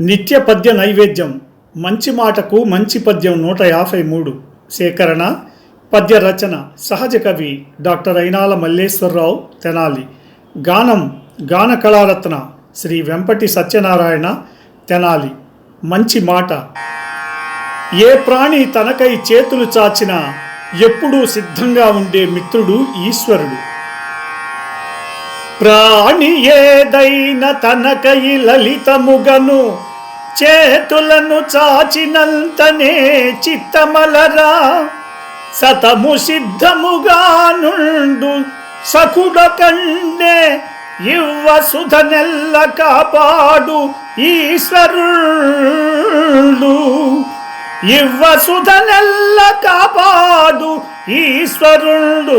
నిత్య పద్య నైవేద్యం. మంచి మాటకు మంచి పద్యం నూట యాభై మూడు. సేకరణ. పద్య రచన. సహజ కవి డాక్టర్ అయినాల మల్లేశ్వరరావు తెనాలి. గానం. గాన కళారత్న. శ్రీ వెంపటి సత్యనారాయణ తెనాలి. మంచి మాట. ఏ ప్రాణి తనకై చేతులు చాచినా ఎప్పుడూ సిద్ధంగా ఉండే మిత్రుడు ఈశ్వరుడు. ప్రాణి ఏదైన తనకై లలితముగను చేతులను చాచినంతనే చిత్తమలరా. సతము సిద్ధముగా నుండు సకుడ కండే ఇవ్వ సుధనెల్ల కాపాడు ఈశ్వరుడు ఇవ్వ సుధనెల్ల కాపాడు ఈశ్వరుడు